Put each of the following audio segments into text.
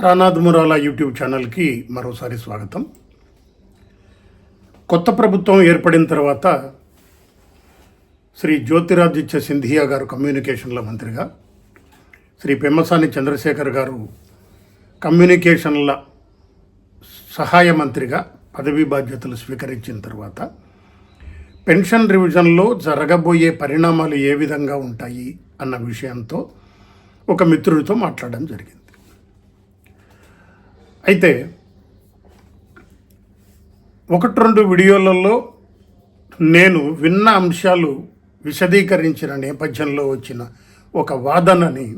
Taranath Murala YouTube ఛానల్కి మరోసారి స్వాగతం. కొత్త ప్రభుత్వం ఏర్పడిన తర్వాత శ్రీ జ్యోతిరాదిత్య సింధియా గారు కమ్యూనికేషన్ల మంత్రిగా శ్రీ పెమ్మసాని చంద్రశేఖర్ గారు కమ్యూనికేషన్ల సహాయ మంత్రిగా పదవీ బాధ్యతలు స్వీకరించిన తర్వాత పెన్షన్ రివిజన్లో జరగబోయే పరిణామాలు ఏ విధంగా ఉంటాయి అన్న విషయంతో ఒక మిత్రుడితో మాట్లాడడం జరిగింది. అయితే ఒకటి రెండు వీడియోలలో నేను విన్న అంశాలు విశదీకరించిన నేపథ్యంలో వచ్చిన ఒక వాదనని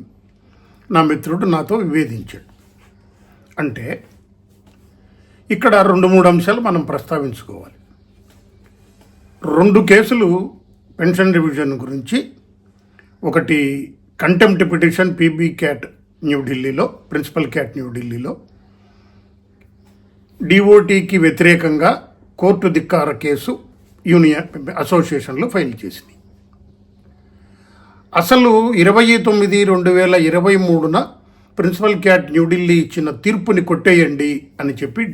నా మిత్రుడు నాతో వివేదించాడు. అంటే ఇక్కడ రెండు మూడు అంశాలు మనం ప్రస్తావించుకోవాలి. రెండు కేసులు పెన్షన్ రివిజన్ గురించి ఒకటి కంటెంప్ట్ పిటిషన్ పీబీ క్యాట్ న్యూఢిల్లీలో ప్రిన్సిపల్ క్యాట్ న్యూఢిల్లీలో డిఓటీకి వ్యతిరేకంగా కోర్టు ధిక్కార కేసు యూనియన్ అసోసియేషన్లో ఫైల్ చేసింది. అసలు ఇరవై తొమ్మిది రెండు వేల ఇరవై మూడున ప్రిన్సిపల్ క్యాట్ న్యూఢిల్లీ ఇచ్చిన తీర్పుని కొట్టేయండి అని చెప్పి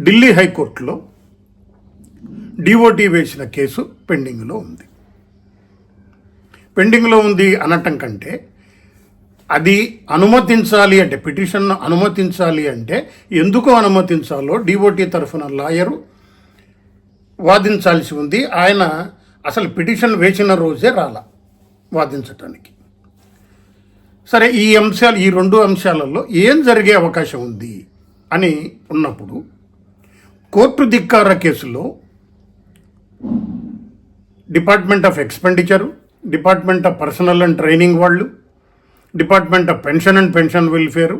ఢిల్లీ హైకోర్టులో డిఓటీ వేసిన కేసు పెండింగ్లో ఉంది. పెండింగ్లో ఉంది అనటం కంటే అది అనుమతించాలి అంటే పిటిషన్ అనుమతించాలి అంటే ఎందుకు అనుమతించాలో డిఓటీ తరఫున లాయరు వాదించాల్సి ఉంది. ఆయన అసలు పిటిషన్ వేసిన రోజే రాల వాదించటానికి. సరే ఈ అంశాలు ఈ రెండు అంశాలలో ఏం జరిగే అవకాశం ఉంది అని ఉన్నప్పుడు కోర్టు ధిక్కార కేసులో department of expenditure department of personnel and training వాళ్ళు department of pension and pension welfare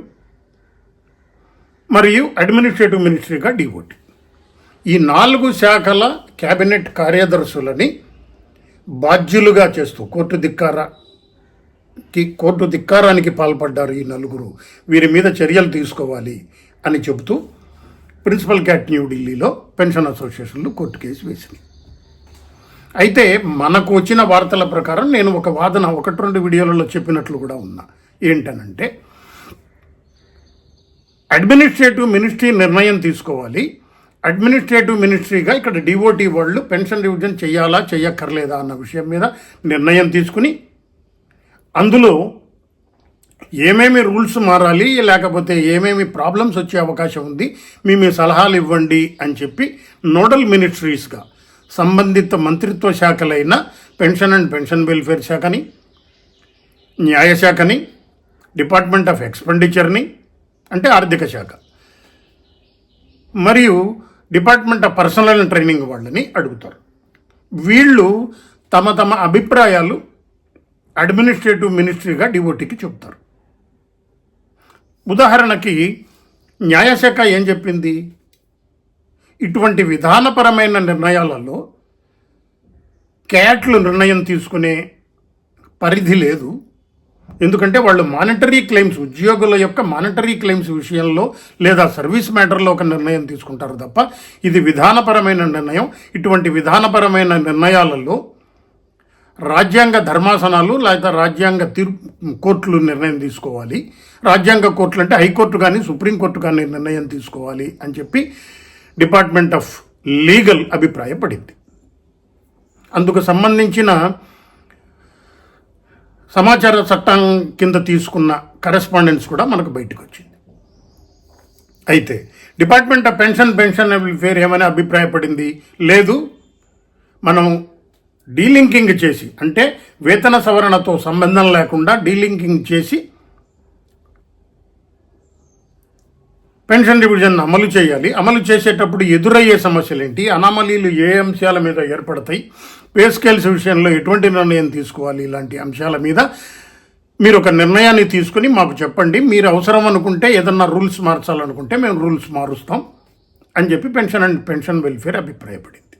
మరియు అడ్మినిస్ట్రేటివ్ మినిస్ట్రీగా డిఓటి ఈ నాలుగు శాఖల కేబినెట్ కార్యదర్శులని బాధ్యులుగా చేస్తూ కోర్టు ధిక్కారకి కోర్టు ధిక్కారానికి పాల్పడ్డారు ఈ నలుగురు. వీరి మీద చర్యలు తీసుకోవాలి అని చెబుతూ ప్రిన్సిపల్ క్యాట్ న్యూఢిల్లీలో పెన్షన్ అసోసియేషన్లు కోర్టు కేసు వేసినాయి. అయితే మనకు వచ్చిన వార్తల ప్రకారం నేను ఒక వాదన ఒకటి రెండు వీడియోలలో చెప్పినట్లు కూడా ఉన్నా. ఏంటనంటే అడ్మినిస్ట్రేటివ్ మినిస్ట్రీ నిర్ణయం తీసుకోవాలి. అడ్మినిస్ట్రేటివ్ మినిస్ట్రీగా ఇక్కడ డిఓటీ వాళ్ళు పెన్షన్ రివిజన్ చేయాలా చేయక్కర్లేదా అన్న విషయం మీద నిర్ణయం తీసుకుని అందులో ఏమేమి రూల్స్ మారాలి లేకపోతే ఏమేమి ప్రాబ్లమ్స్ వచ్చే అవకాశం ఉంది మీ మీ సలహాలు ఇవ్వండి అని చెప్పి నోడల్ మినిస్ట్రీస్గా సంబంధిత మంత్రిత్వ శాఖలైన పెన్షన్ అండ్ పెన్షన్ వెల్ఫేర్ శాఖని న్యాయశాఖని డిపార్ట్మెంట్ ఆఫ్ ఎక్స్పెండిచర్ని అంటే ఆర్థిక శాఖ. మరియు department of personnel and training వాళ్ళని అడుగుతారు. వీళ్ళు తమ తమ అభిప్రాయాలు అడ్మినిస్ట్రేటివ్ మినిస్ట్రీగా డివోటీకి చెప్తారు ఉదాహరణకి న్యాయశాఖ ఏం చెప్పింది? ఇటువంటి విధానపరమైన నిర్ణయాలలో క్యాట్లు నిర్ణయం తీసుకునే పరిధి లేదు. ఎందుకంటే వాళ్ళు మానిటరీ క్లెయిమ్స్ ఉద్యోగుల యొక్క మానిటరీ క్లెయిమ్స్ విషయంలో లేదా సర్వీస్ మ్యాటర్లో ఒక నిర్ణయం తీసుకుంటారు తప్ప ఇది విధానపరమైన నిర్ణయం. ఇటువంటి విధానపరమైన నిర్ణయాలలో రాజ్యాంగ ధర్మాసనాలు లేదా రాజ్యాంగ తీర్పు కోర్టులు నిర్ణయం తీసుకోవాలి. రాజ్యాంగ కోర్టులు అంటే హైకోర్టు కానీ సుప్రీంకోర్టు కానీ నిర్ణయం తీసుకోవాలి అని చెప్పి డిపార్ట్మెంట్ ఆఫ్ లీగల్ అభిప్రాయపడింది. అందుకు సంబంధించిన సమాచార చట్టం కింద తీసుకున్న కరెస్పాండెన్స్ కూడా మనకు బయటకు వచ్చింది అయితే department of pension pension welfare ఏమైనా అభిప్రాయపడింది? లేదు. మనం డీలింకింగ్ చేసి అంటే వేతన సవరణతో సంబంధం లేకుండా డీలింకింగ్ చేసి పెన్షన్ డివిజన్ అమలు చేయాలి. అమలు చేసేటప్పుడు ఎదురయ్యే సమస్యలు ఏంటి అనామలీలు ఏ అంశాల మీద ఏర్పడతాయి? పే స్కేల్స్ విషయంలో ఎటువంటి నిర్ణయం తీసుకోవాలి? ఇలాంటి అంశాల మీద మీరు ఒక నిర్ణయాన్ని తీసుకుని మాకు చెప్పండి. మీరు అవసరం అనుకుంటే ఏదన్నా రూల్స్ మార్చాలనుకుంటే మేము రూల్స్ మారుస్తాం అని చెప్పి పెన్షన్ అండ్ పెన్షన్ వెల్ఫేర్ అభిప్రాయపడింది.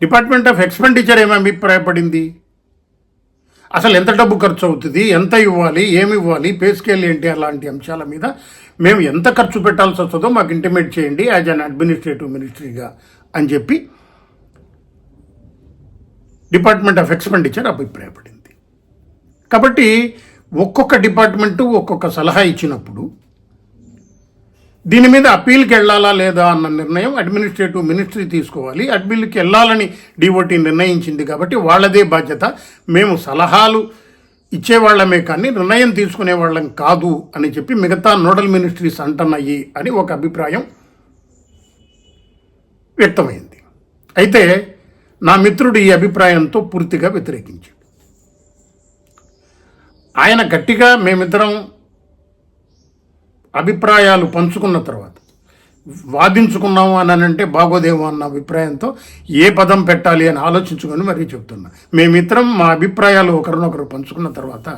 డిపార్ట్మెంట్ ఆఫ్ ఎక్స్పెండిచర్ ఏమి అభిప్రాయపడింది? అసలు ఎంత డబ్బు ఖర్చు అవుతుంది? ఎంత ఇవ్వాలి? ఏమి ఇవ్వాలి? పే స్కేల్ ఏంటి? అలాంటి అంశాల మీద మేము ఎంత ఖర్చు పెట్టాల్సి వస్తుందో మాకు ఇంటిమేట్ చేయండి యాజ్ అన్ అడ్మినిస్ట్రేటివ్ మినిస్ట్రీగా అని చెప్పి డిపార్ట్మెంట్ ఆఫ్ ఎక్స్పెండిచర్ అభిప్రాయపడింది. కాబట్టి ఒక్కొక్క డిపార్ట్మెంటు ఒక్కొక్క సలహా ఇచ్చినప్పుడు దీని మీద అప్పీల్కి వెళ్ళాలా లేదా అన్న నిర్ణయం అడ్మినిస్ట్రేటివ్ మినిస్ట్రీ తీసుకోవాలి. అప్పీల్కి వెళ్ళాలని డిఓటీ నిర్ణయించింది కాబట్టి వాళ్ళదే బాధ్యత. మేము సలహాలు ఇచ్చేవాళ్ళమే కానీ నిర్ణయం తీసుకునే వాళ్ళం కాదు అని చెప్పి మిగతా నోడల్ మినిస్ట్రీస్ అంటున్నాయి అని ఒక అభిప్రాయం వ్యక్తమైంది. అయితే నా మిత్రుడు ఈ అభిప్రాయంతో పూర్తిగా వ్యతిరేకించాడు. ఆయన గట్టిగా మేమిద్దరం అభిప్రాయాలు పంచుకున్న తర్వాత వాదించుకున్నాము అని అంటే బాగోదేమో అన్న అభిప్రాయంతో ఏ పదం పెట్టాలి అని ఆలోచించుకొని మరీ చెప్తున్నా. మేమిద్దరం మా అభిప్రాయాలు ఒకరినొకరు పంచుకున్న తర్వాత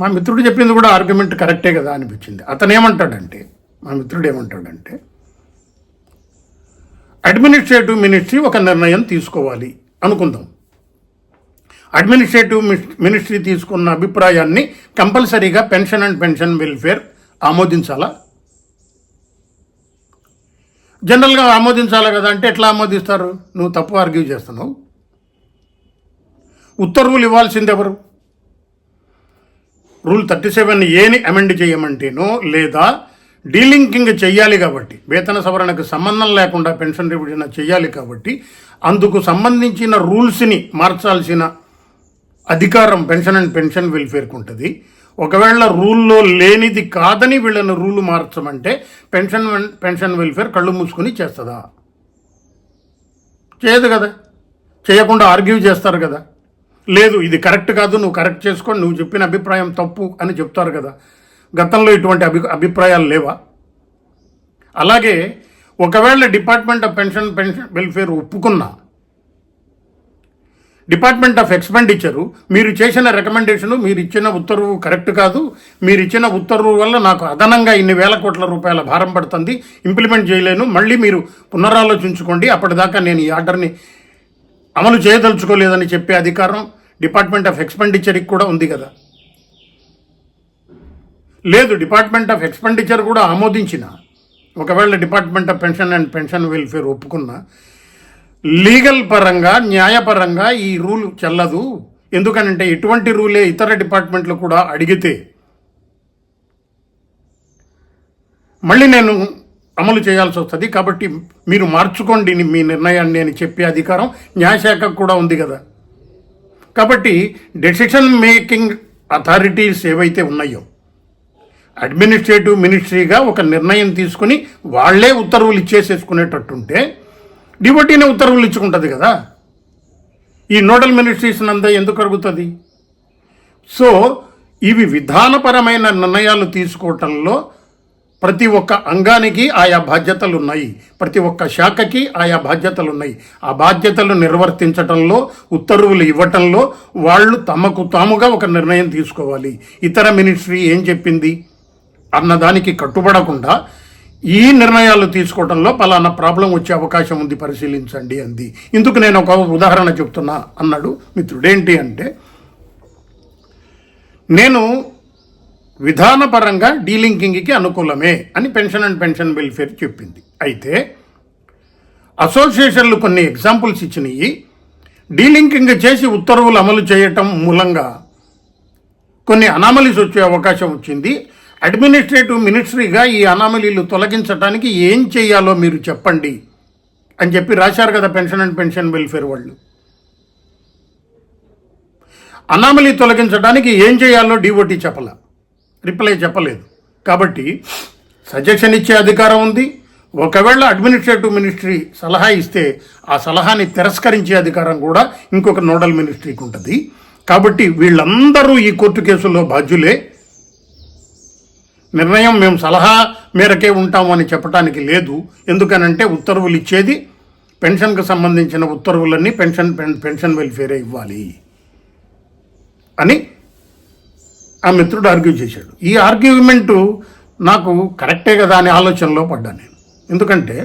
మా మిత్రుడు చెప్పింది కూడా ఆర్గ్యుమెంట్ కరెక్టే కదా అనిపించింది. అతను ఏమంటాడంటే మా మిత్రుడు ఏమంటాడంటే అడ్మినిస్ట్రేటివ్ మినిస్ట్రీ ఒక నిర్ణయం తీసుకోవాలి అనుకుందాం. అడ్మినిస్ట్రేటివ్ మినిస్ట్రీ తీసుకున్న అభిప్రాయాన్ని కంపల్సరీగా పెన్షన్ అండ్ పెన్షన్ వెల్ఫేర్ ఆమోదించాలా? జనరల్గా ఆమోదించాలి కదా అంటే ఎట్లా ఆమోదిస్తారు? నువ్వు తప్పు ఆర్గ్యూ చేస్తున్నావు. ఉత్తర్వులు ఇవ్వాల్సింది ఎవరు? రూల్ థర్టీ సెవెన్ ఏని అమెండ్ చేయమంటేనో లేదా డీలింకింగ్ చెయ్యాలి కాబట్టి వేతన సవరణకు సంబంధం లేకుండా పెన్షన్ రివిజన్ చెయ్యాలి కాబట్టి అందుకు సంబంధించిన రూల్స్ని మార్చాల్సిన అధికారం పెన్షన్ అండ్ పెన్షన్ వెల్ఫేర్కు ఉంటుంది. ఒకవేళ రూల్లో లేనిది కాదని వీళ్ళని రూల్ మార్చమంటే పెన్షన్ వెన్- పెన్షన్ వెల్ఫేర్ కళ్ళు మూసుకుని చేస్తుందా? చేయదు కదా. చేయకుండా ఆర్గ్యూ చేస్తారు కదా. లేదు ఇది కరెక్ట్ కాదు నువ్వు కరెక్ట్ చేసుకొని నువ్వు చెప్పిన అభిప్రాయం తప్పు అని చెప్తారు కదా. గతంలో ఇటువంటి అభి అభిప్రాయాలు లేవా? అలాగే ఒకవేళ department of pension pension welfare ఒప్పుకున్నా డిపార్ట్మెంట్ ఆఫ్ ఎక్స్పెండిచరు మీరు చేసిన రికమెండేషను మీరు ఇచ్చిన ఉత్తర్వు కరెక్ట్ కాదు. మీరు ఇచ్చిన ఉత్తర్వు వల్ల నాకు అదనంగా ఇన్ని వేల కోట్ల రూపాయల భారం పడుతుంది. ఇంప్లిమెంట్ చేయలేను. మళ్ళీ మీరు పునరాలోచించుకోండి. అప్పటిదాకా నేను ఈ ఆర్డర్ని అమలు చేయదలుచుకోలేదని చెప్పే అధికారం డిపార్ట్మెంట్ ఆఫ్ ఎక్స్పెండిచర్కి కూడా ఉంది కదా. లేదు డిపార్ట్మెంట్ ఆఫ్ ఎక్స్పెండిచర్ కూడా ఆమోదించిన. ఒకవేళ department of pension and pension welfare ఒప్పుకున్నా లీగల్ పరంగా న్యాయపరంగా ఈ రూల్ చెల్లదు. ఎందుకనంటే ఇటువంటి రూలే ఇతర డిపార్ట్మెంట్లు కూడా అడిగితే. మళ్ళీ నేను అమలు చేయాల్సి వస్తుంది కాబట్టి మీరు మార్చుకోండి మీ నిర్ణయాన్ని అని చెప్పే అధికారం న్యాయశాఖకు కూడా ఉంది కదా. కాబట్టి డెసిషన్ మేకింగ్ అథారిటీస్ ఏవైతే ఉన్నాయో అడ్మినిస్ట్రేటివ్ మినిస్ట్రీగా ఒక నిర్ణయం తీసుకుని వాళ్ళే ఉత్తర్వులు ఇచ్చేసేసుకునేటట్టుంటే డివోటీనే ఉత్తర్వులు ఇచ్చుకుంటుంది కదా? ఈ నోడల్ మినిస్ట్రీస్ నంద ఎందుకు అడుగుతుంది సో ఇవి విధానపరమైన నిర్ణయాలు తీసుకోవటంలో ప్రతి ఒక్క అంగానికి ఆయా బాధ్యతలు ఉన్నాయి ప్రతి ఒక్క శాఖకి ఆయా బాధ్యతలు ఉన్నాయి ఆ బాధ్యతలు నిర్వర్తించటంలో ఉత్తర్వులు ఇవ్వటంలో వాళ్ళు తమకు తాముగా ఒక నిర్ణయం తీసుకోవాలి. ఇతర మినిస్ట్రీ ఏం చెప్పింది? అన్నదానికి కట్టుబడకుండా ఈ నిర్ణయాలు తీసుకోవడంలో పలానా ప్రాబ్లం వచ్చే అవకాశం ఉంది పరిశీలించండి అంది. ఇందుకు నేను ఒక ఉదాహరణ చెప్తున్నా అన్నాడు మిత్రుడేంటి అంటే నేను విధానపరంగా డీలింకింగ్కి అనుకూలమే అని పెన్షన్ అండ్ పెన్షన్ వెల్ఫేర్ చెప్పింది. అయితే అసోసియేషన్లు కొన్ని ఎగ్జాంపుల్స్ ఇచ్చినాయి. డీలింకింగ్ చేసి ఉత్తర్వులు అమలు చేయటం మూలంగా కొన్ని అనామలీస్ వచ్చే అవకాశం వచ్చింది. అడ్మినిస్ట్రేటివ్ మినిస్ట్రీగా ఈ అనామలీలు తొలగించడానికి ఏం చేయాలో మీరు చెప్పండి అని చెప్పి రాశారు కదా పెన్షన్ అండ్ పెన్షన్ వెల్ఫేర్ వాళ్ళు. అనామలీ తొలగించడానికి ఏం చేయాలో డిఓటీ చెప్పల. రిప్లై చెప్పలేదు. కాబట్టి సజెషన్ ఇచ్చే అధికారం ఉంది. ఒకవేళ అడ్మినిస్ట్రేటివ్ మినిస్ట్రీ సలహా ఇస్తే ఆ సలహాని తిరస్కరించే అధికారం కూడా ఇంకొక నోడల్ మినిస్ట్రీకి ఉంటుంది. కాబట్టి వీళ్ళందరూ ఈ కోర్టు కేసుల్లో బాధ్యులే. నిర్ణయం మేము సలహా మేరకే ఉంటామని చెప్పడానికి లేదు. ఎందుకనంటే ఉత్తర్వులు ఇచ్చేది పెన్షన్కు సంబంధించిన ఉత్తర్వులన్నీ పెన్షన్ పెన్- పెన్షన్ వెల్ఫేరే ఇవ్వాలి అని ఆ మిత్రుడు ఆర్గ్యూ చేశాడు. ఈ ఆర్గ్యుమెంటు నాకు కరెక్టే కదా అనే ఆలోచనలో పడ్డా నేను. ఎందుకంటే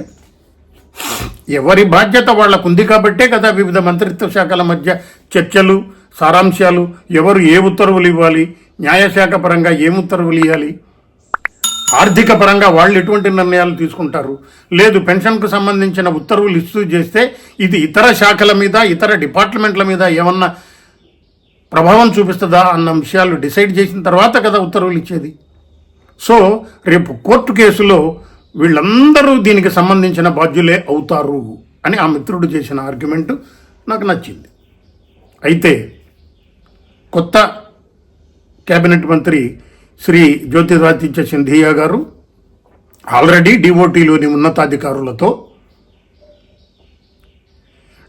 ఎవరి బాధ్యత వాళ్ళకు ఉంది కాబట్టే కదా వివిధ మంత్రిత్వ శాఖల మధ్య చర్చలు సారాంశాలు ఎవరు ఏ ఉత్తర్వులు ఇవ్వాలి న్యాయశాఖ పరంగా ఏం ఉత్తర్వులు ఇవ్వాలి ఆర్థిక పరంగా వాళ్ళు ఎటువంటి నిర్ణయాలు తీసుకుంటారు? లేదు పెన్షన్కు సంబంధించిన ఉత్తర్వులు ఇష్యూ చేస్తే ఇది ఇతర శాఖల మీద ఇతర డిపార్ట్మెంట్ల మీద ఏమన్నా ప్రభావం చూపిస్తుందా అన్న విషయాలు డిసైడ్ చేసిన తర్వాత కదా ఉత్తర్వులు ఇచ్చేది. సో రేపు కోర్టు కేసులో వీళ్ళందరూ దీనికి సంబంధించిన బాధ్యులే అవుతారు అని ఆ మిత్రుడు చేసిన ఆర్గ్యుమెంట్ నాకు నచ్చింది. అయితే కొత్త కేబినెట్ మంత్రి శ్రీ జ్యోతిరాదిత్య సింధియా గారు ఆల్రెడీ డిఓటీలోని ఉన్నతాధికారులతో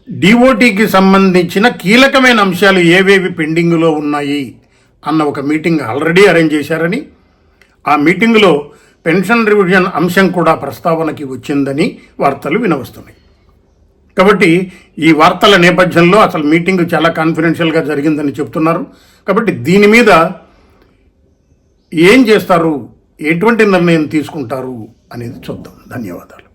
డిఓటీకి సంబంధించిన కీలకమైన అంశాలు ఏవేవి పెండింగ్లో ఉన్నాయి అన్న ఒక మీటింగ్ ఆల్రెడీ అరేంజ్ చేశారని ఆ మీటింగ్లో పెన్షన్ రివిజన్ అంశం కూడా ప్రస్తావనకి వచ్చిందని వార్తలు వినవస్తున్నాయి. కాబట్టి ఈ వార్తల నేపథ్యంలో అసలు మీటింగ్ చాలా కాన్ఫిడెన్షియల్గా జరిగిందని చెప్తున్నారు. కాబట్టి దీని మీద ఏం చేస్తారు? ఎటువంటి నిర్ణయం తీసుకుంటారు? అనేది చూద్దాం. ధన్యవాదాలు.